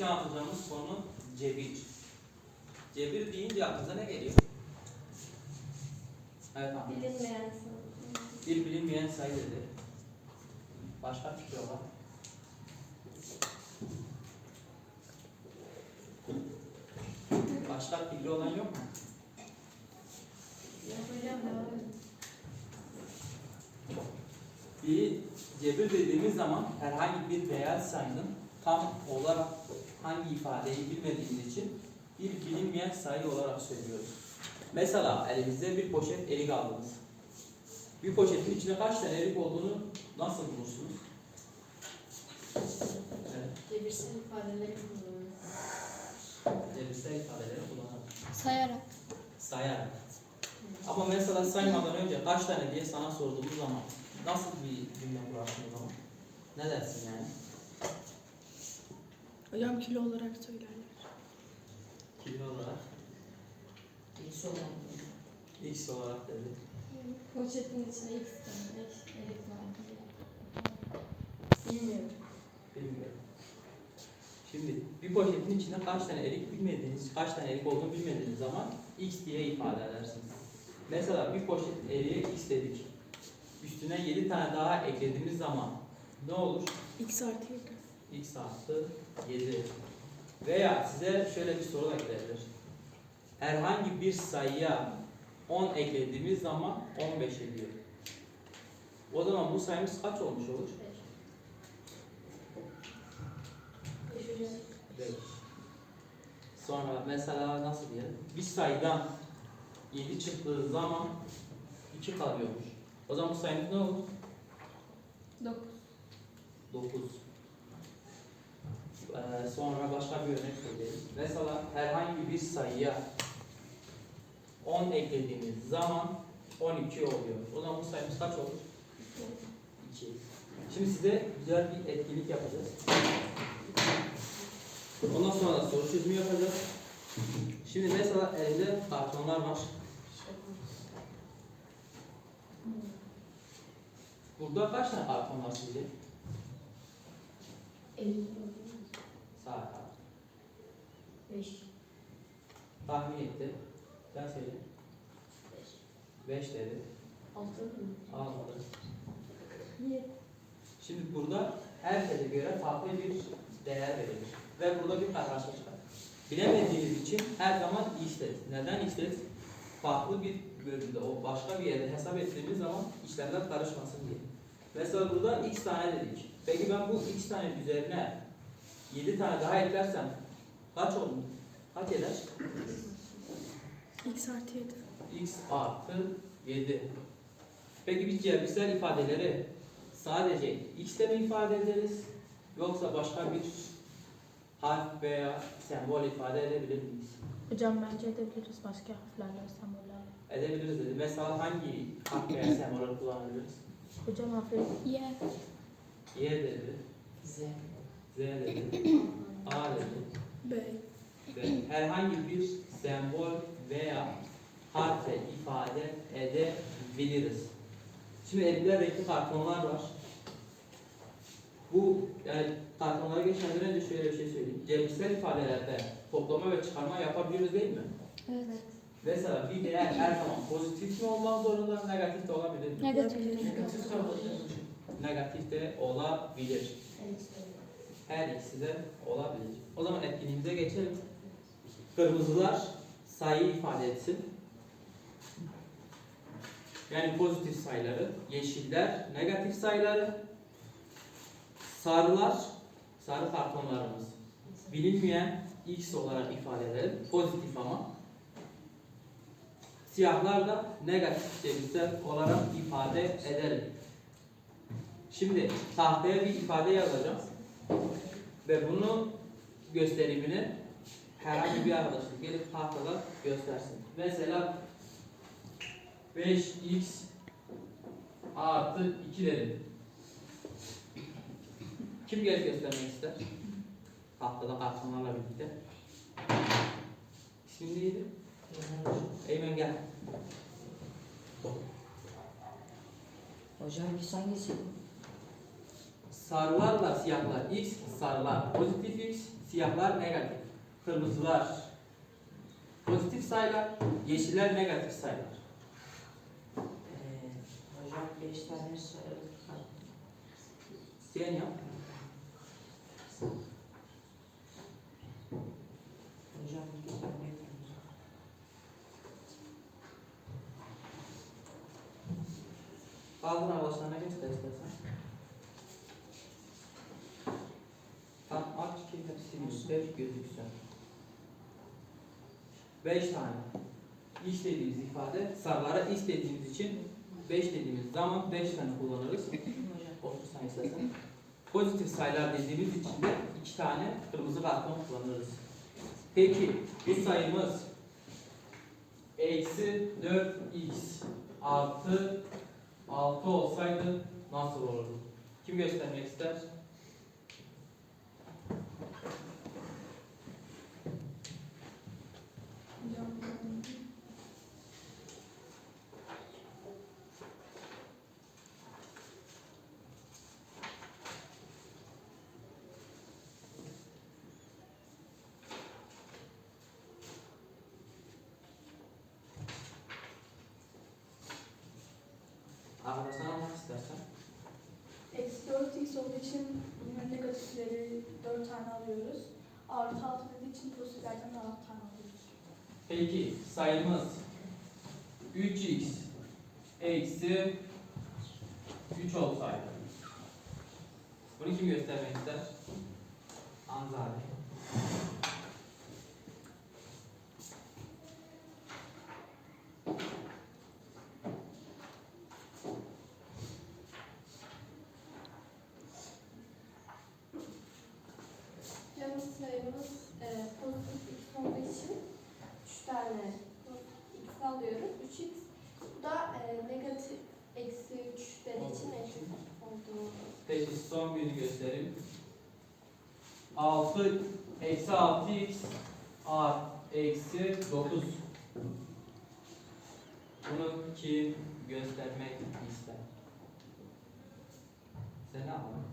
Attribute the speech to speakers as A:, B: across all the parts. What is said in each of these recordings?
A: bugünkü anlatacağımız konu cebir. Cebir deyince aklınıza ne geliyor? Evet Ahmet.
B: Bilinmeyen sanırım.
A: Bir bilinmeyen sayı dedi. Başka fikri olan? Başka fikri olan yok mu?
B: Hocam devam edin.
A: Bir cebir dediğimiz zaman herhangi bir reel sayının tam olarak hangi ifadeyi bilmediğimiz için bir bilinmeyen sayı olarak söylüyoruz. Mesela elinizde bir poşet erik aldınız. Bir poşetin içinde kaç tane erik olduğunu nasıl bulursunuz? Evet,
B: Cebirsel ifadeleri kullanıyoruz.
A: cebirsel ifadeleri kullanarak,
C: Sayarak.
A: sayarak. Ama mesela saymadan önce kaç tane diye sana sorduğumuz zaman nasıl bir cümle kurarsın o zaman? Ne dersin yani?
C: Hocam kilo olarak söylerler.
A: Kilo olarak,
D: X olan
A: x olarak dedi.
B: Poşetin içine x tane erik var diye. Bilmiyorum.
A: Bilmiyorum. Şimdi bir poşetin içinde kaç tane erik bilmediğiniz, kaç tane erik olduğunu bilmediğiniz zaman x diye ifade edersiniz. Mesela bir poşet eriğe x dedik. Üstüne 7 tane daha eklediğimiz zaman ne olur?
C: X artı yedi.
A: x artı 7. Veya size şöyle bir soru da gelebilir. Herhangi bir sayıya 10 eklediğimiz zaman 15 ediyor. O zaman bu sayımız kaç olmuş olur?
B: Beş hocam.
A: Beş. Sonra mesela nasıl diyelim? Bir sayıdan 7 çıktığı zaman 2 kalıyormuş. O zaman bu sayımız ne olur?
B: Dokuz.
A: 9. Ee, sonra başka bir örnek söyleyeyim. Mesela herhangi bir sayıya 10 eklediğimiz zaman 12 oluyor. O zaman bu sayımız kaç olur? 2. Şimdi size güzel bir etkinlik yapacağız. Ondan sonra da soru çözümü yapacağız. Şimdi mesela elde kartonlar var. Burada kaç tane karton var sizce? 50.
B: Beş.
A: Tahmin etti. Sen söyle.
B: Beş.
A: 5 dedi.
B: Altı mı?
A: Almadı.
B: Yedi.
A: Şimdi burada herkese göre farklı bir değer verilir. Ve burada bir karmaşa çıkar. Bilemediğiniz için her zaman isteriz. Neden isteriz? Farklı bir bölümde, o başka bir yerde hesap ettiğimiz zaman işlemler karışmasın diye. Mesela burada x tane dedik. Peki ben bu x tane üzerine 7 tane daha eklersem kaç olur? Kaç eder?
C: X artı yedi.
A: x artı 7. Peki biz cebirsel ifadeleri sadece x ile mi ifade ederiz? Yoksa başka bir harf veya sembol ifade edebilir miyiz?
E: Hocam bence edebiliriz başka harflerle, sembollerle.
A: Edebiliriz dedi. Mesela hangi harf veya sembol kullanabiliriz?
E: Hocam harfleri
C: Y.
A: Y dedi,
D: Z.
A: Z dedi, A dedi. Herhangi bir sembol veya harfe ifade edebiliriz. Şimdi elimde renkli kartonlar var. Bu yani kartonlara geçmeden önce şöyle bir şey söyleyeyim. Cebirsel ifadelerde toplama ve çıkarma yapabiliyoruz değil mi?
C: Evet.
A: Mesela bir değer her zaman pozitif mi olmak zorunda, negatif de olabilir mi?
C: Negatif.
D: Negatif de olabilir.
A: Negatif de olabilir. Her ikisi de olabilir. O zaman etkinliğimize geçelim. Kırmızılar sayı ifade etsin. Yani pozitif sayıları, yeşiller negatif sayıları, sarılar, sarı kartonlarımız bilinmeyen x olarak ifade edelim. Pozitif ama. Siyahlar da negatif cebirsel olarak ifade edelim. Şimdi tahtaya bir ifade yazacağım. Ve bunun gösterimini herhangi bir arkadaşım gelip tahtada göstersin. Mesela 5x artı 2 dedim. Kim gelip göstermek ister? Tahtada kartonlarla birlikte. İsmin neydi? Eymen gel.
D: Hocam biz hangisi?
A: Sarılarla siyahlar x, sarılar pozitif x, siyahlar negatif. Kırmızılar pozitif sayılar, yeşiller negatif sayılar.
D: Ee, hocam beş tane sarı kart.
A: Sen yap.
D: Hocam
A: Kaldır ağaçlarına göster istersen. Tam aç göster gözüksün. Beş tane. İş dediğimiz ifade sarılara iş dediğimiz için beş dediğimiz zaman beş tane kullanırız.
D: hocam.
A: Otuz tane istersen. Pozitif sayılar dediğimiz için de iki tane kırmızı karton kullanırız. Peki bu sayımız eksi 4x artı 6 olsaydı nasıl olurdu? Kim göstermek ister? Arkadaşlar almak istersen.
C: Eksi 4x olduğu için bunların negatifleri 4 tane alıyoruz. Artı 6 dediği için de 6 tane alıyoruz.
A: Peki sayımız 3x eksi 3 olsaydı. Bunu kim göstermek ister? Anzade.
B: Canlı sayımız e, pozitif x olduğu için 3 tane x alıyoruz. 3x. Bu da e, negatif eksi 3 dediği için eksi olduğu.
A: Günü göstereyim. 6 eksi 6x art eksi 9. Bunu kim göstermek ister? Sen ne yapalım?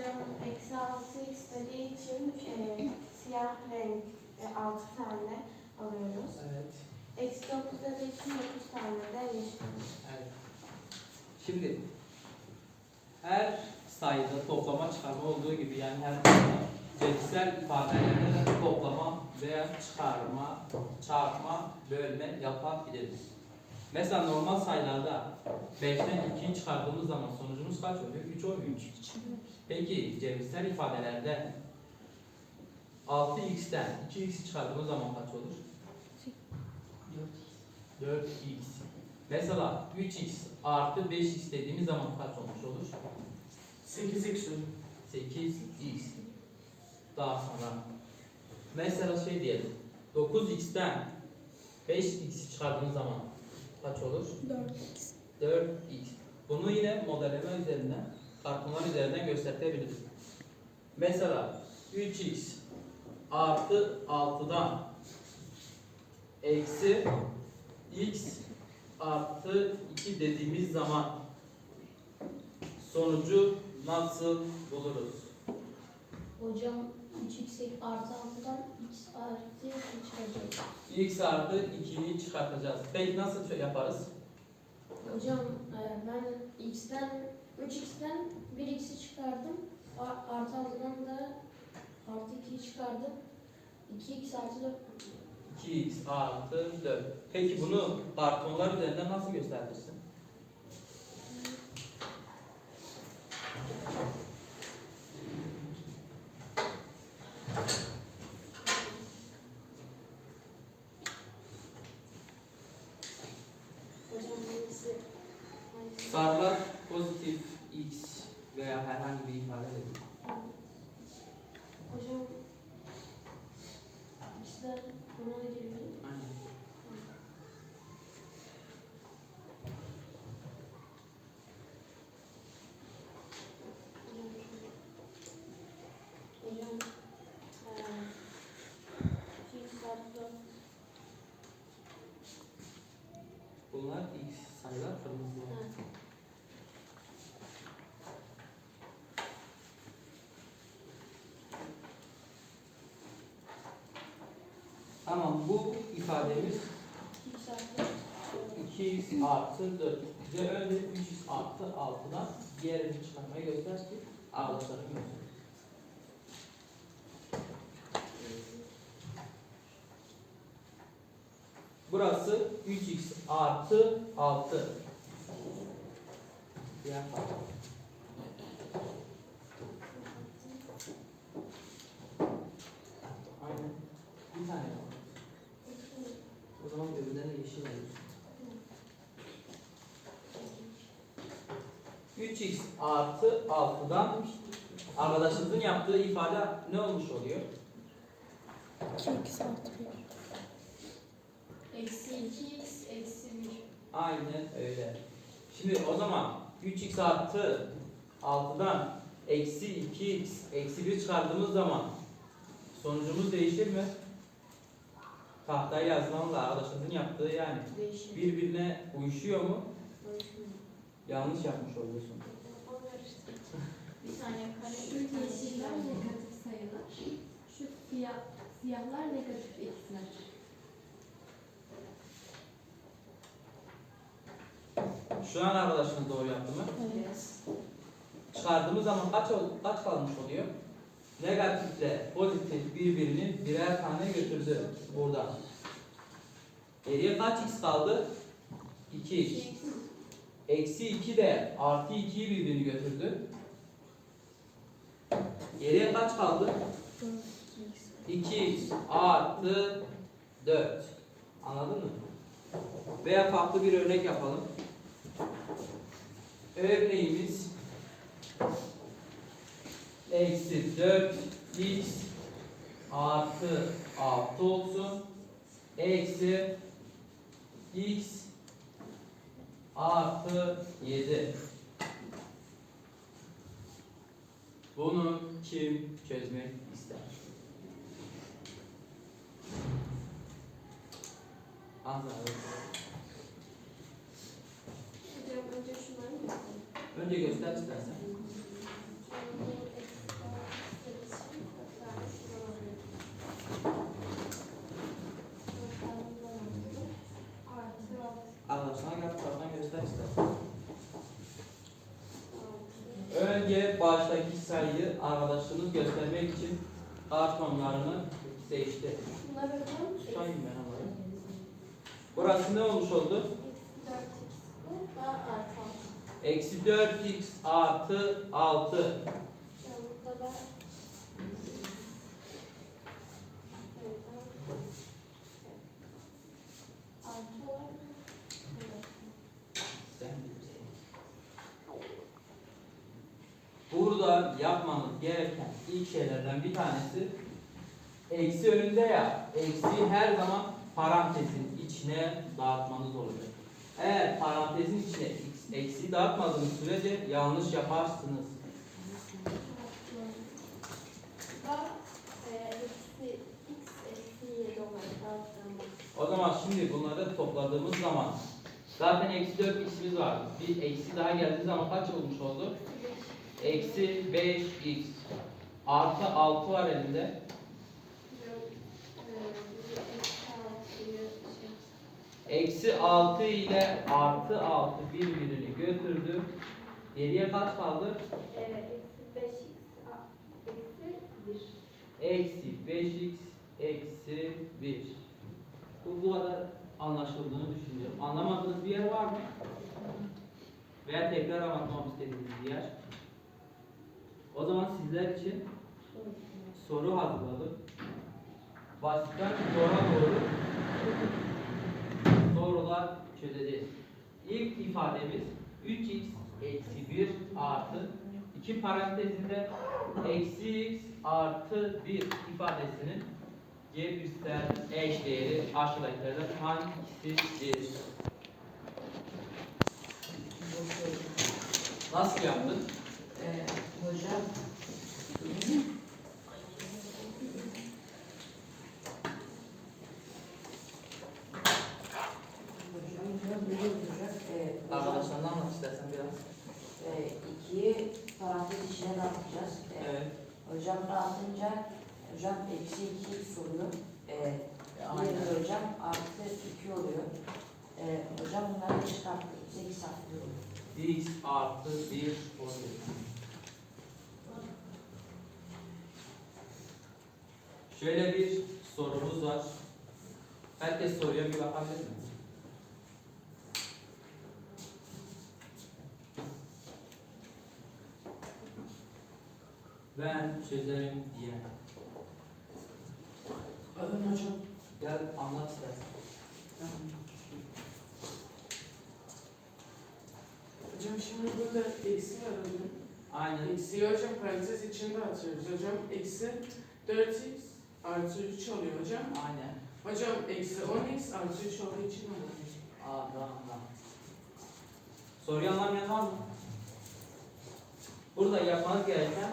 F: Hocam 6x dediği için e, siyah renk e, 6 tane alıyoruz.
A: Evet.
F: Eksi 9 dediği için 9 tane de yeşil.
A: Evet. Şimdi her sayıda toplama çıkarma olduğu gibi yani her sayıda cebirsel ifadelerde de toplama veya çıkarma, çarpma, bölme yapabiliriz. Mesela normal sayılarda 5'ten 2'yi çıkardığımız zaman sonucumuz kaç oluyor? 3 oluyor. Peki cebirsel ifadelerde 6x'ten 2x çıkardığımız zaman kaç olur? 4x. Mesela 3x artı 5x dediğimiz zaman kaç olmuş olur?
D: 8x
A: 8x. Daha sonra mesela şey diyelim. 9x'ten 5x çıkardığımız zaman kaç olur?
C: 4x.
A: 4x. Bunu yine modelleme üzerinden, kartonlar üzerinden gösterebiliriz. Mesela 3x artı 6'dan eksi x artı 2 dediğimiz zaman sonucu nasıl buluruz?
G: Hocam 3x artı 6'dan x artı 2 çıkacak.
A: x artı 2'yi çıkartacağız. Peki nasıl şey yaparız?
G: Hocam e, ben x'ten 3x'ten 1x'i çıkardım. Artı 6'dan da artı 2'yi çıkardım. 2x artı 4
A: 2x artı 4. Peki bunu kartonlar üzerinden nasıl gösterirsin?
F: Really
A: Tamam bu ifademiz
F: x artı
A: 2x artı 4. Bize önce 3x artı 6'dan diğerini çıkarmayı göster ki arkadaşlarım görsün. Burası 3x artı 6. Diğer. Aynen. Bir tane var. O zaman öbürlerine yeşil alıyorsun. 3x artı 6'dan arkadaşınızın yaptığı ifade ne olmuş oluyor?
E: 2x artı 1.
G: Eksi 2x eksi 1.
A: Aynen öyle. Şimdi o zaman 3x artı 6'dan eksi 2x eksi 1 çıkardığımız zaman sonucumuz değişir mi? Tahtaya yazılanla arkadaşınızın yaptığı yani
G: Değişim.
A: birbirine uyuşuyor mu?
G: Değişim.
A: Yanlış yapmış oluyorsun.
G: Bir saniye kare.
B: Şu yeşiller negatif sayılar. Şu siyah, siyahlar negatif x'ler.
A: Şu an arkadaşınız doğru yaptı mı?
E: Evet.
A: Çıkardığımız zaman kaç kaç kalmış oluyor? Negatifle pozitif birbirini birer tane götürdü burada. Geriye kaç x kaldı? 2x. Eksi 2 de artı 2'yi birbirini götürdü. Geriye kaç kaldı? 2x artı 4. Anladın mı? Veya farklı bir örnek yapalım. Örneğimiz eksi 4x artı 6 olsun. Eksi x artı 7. Bunu kim çözmek ister?
B: Yapalım?
A: Önce göster istersen. Arkadaşlar gel taraftan göster istersen. Önce baştaki sayıyı arkadaşınız göstermek için kartonlarını seçti. Tutayım ben ama. Burası ne olmuş oldu?
B: eksi 4x daha artı 6.
A: Eksi 4x artı 6.
B: Yani burada da Evet, artı var. Evet.
A: Sen bilirsin. Burada yapmanız gereken ilk şeylerden bir tanesi eksi önünde ya, eksi her zaman parantezin içine dağıtmanız olacak. Eğer parantezin içine x eksi dağıtmadığınız sürece yanlış yaparsınız.
B: Da eksi x eksi 7 olarak dağıttığımız.
A: O zaman şimdi bunları topladığımız zaman zaten eksi 4 x'imiz var. Bir eksi daha geldiği zaman kaç olmuş oldu? Eksi 5x artı 6 var elinde. Eksi 6 ile artı 6 birbirini götürdü. Geriye kaç kaldı? Eksi 5x eksi 1. Bu bu kadar anlaşıldığını düşünüyorum. Anlamadığınız bir yer var mı? Veya tekrar anlatmam istediğiniz bir yer. O zaman sizler için soru hazırladım. Baştan zora doğru sorular çözeceğiz. İlk ifademiz 3x eksi 1 artı 2 parantezinde eksi x artı 1 ifadesinin Cebrisel eş değeri aşağıdakilerden hangisidir? Nasıl yaptın?
D: Ee, Hocam biraz böyle olacak. Ee, hocam,
A: Arkadaşlarına anlat istersen biraz.
D: e, ikiyi parantez dağıtacağız. Ee,
A: Evet.
D: Hocam dağıtınca hocam eksi iki soruyor. Ee,
A: Aynen.
D: hocam artı iki oluyor. Ee, hocam bunları çıkarttık. Sekiz saklıyor.
A: x artı 1 oluyor. Şöyle bir sorumuz var. Herkes soruya bir bakabilir mi? Ben çözerim diye.
H: Adın hocam.
A: Gel anlat istersen.
H: Hocam şimdi burada eksi var hocam.
A: Aynen.
H: Eksiyi hocam parantez içinde atıyoruz hocam. Eksi 4x artı 3 oluyor hocam.
A: Aynen.
H: Hocam eksi 10x artı 3 olduğu için oluyor.
A: Adana. Soruyu anlamayan var mı? Burada yapmanız gereken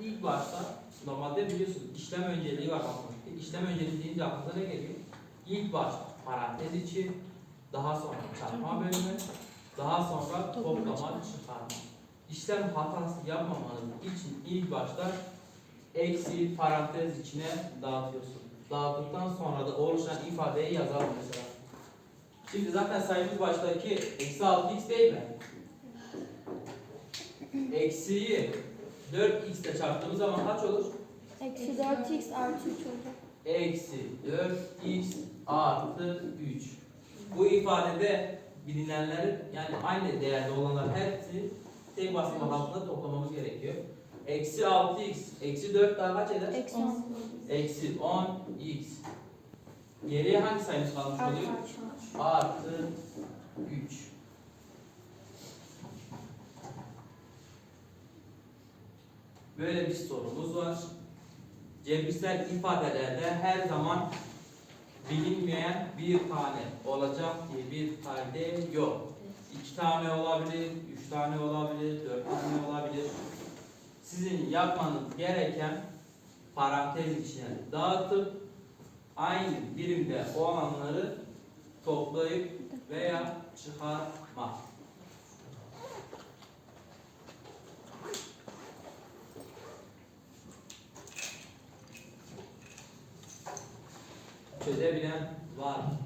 A: ilk başta normalde biliyorsunuz işlem önceliği var matematikte. İşlem önceliği deyince aklınıza ne geliyor? İlk başta parantez içi, daha sonra çarpma bölümü, daha sonra toplama çıkarma. İşlem hatası yapmamanız için ilk başta eksi parantez içine dağıtıyorsun. Dağıttıktan sonra da oluşan ifadeyi yazalım mesela. Şimdi zaten sayımız baştaki eksi 6x değil mi? Eksiyi 4x ile çarptığımız zaman kaç olur?
B: Eksi 4x artı 3 olacak.
A: Eksi 4x artı 3. Bu ifadede bilinenlerin yani aynı değerde olanlar hepsi tek basamak altında toplamamız gerekiyor. Eksi 6x, eksi 4 daha kaç eder?
B: Eksi 10.
A: Eksi 10x. Geriye hangi sayımız kalmış oluyor?
B: Artı
A: 3. Böyle bir sorumuz var. Cebirsel ifadelerde her zaman bilinmeyen bir tane olacak diye bir kaide yok. İki tane olabilir, üç tane olabilir, dört tane olabilir. Sizin yapmanız gereken parantez içine dağıtıp aynı birimde olanları toplayıp veya çıkarmak. Çözebilen var mı?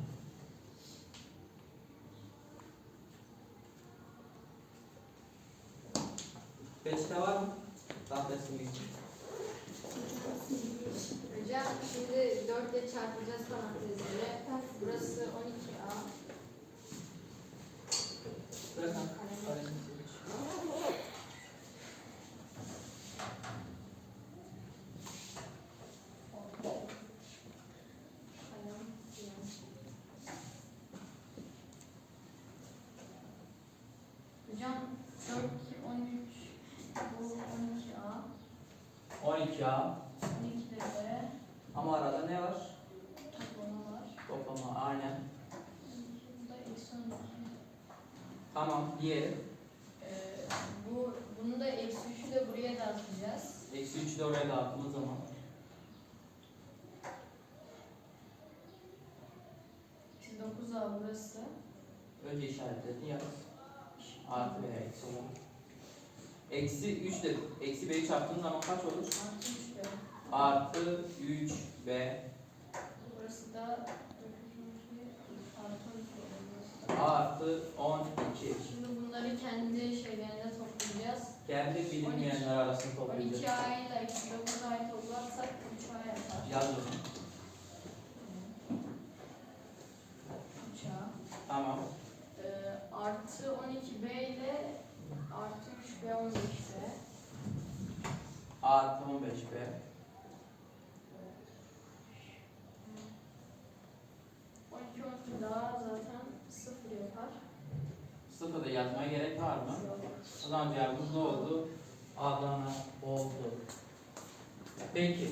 A: Peçete var mı? Tahtası için.
I: Hocam şimdi 4 ile çarpacağız parantezleri. Burası 12A.
A: Bırakın.
I: Hocam 4, 13, bu 12A.
A: 12A
I: 12'de de
A: ama arada ne var?
I: toplama var.
A: Toplama aynen.
I: Burada eksi 12.
A: Tamam diğeri.
I: Ee, bu, bunu da eksi 3'ü de buraya dağıtacağız.
A: Eksi 3'ü de oraya dağıttığımız zaman.
I: Eksi 9A burası.
A: Önce işaretledin yaz. Artı veya eksi olarak. Eksi 3 de eksi b'yi çarptığın zaman kaç olur?
I: Artı 3 de.
A: Artı 3b
I: Burası da 9, 12, artı 12 oluyor burası da.
A: artı 12.
I: Şimdi bunları kendi şeylerine toplayacağız.
A: Kendi bilinmeyenler arasında
I: 12
A: toplayacağız.
I: ay ile eksi 9 ay toplarsak 3 ay yapar.
A: Yaz o zaman.
I: 3 ay.
A: Tamam.
I: Ee, artı 12B ile artı 3B 15B.
A: Artı 15b.
I: On 12 12 daha zaten 0 yapar.
A: Sıfırda yazmaya gerek var mı? O zaman cevabımız ne oldu? Adana oldu. Peki.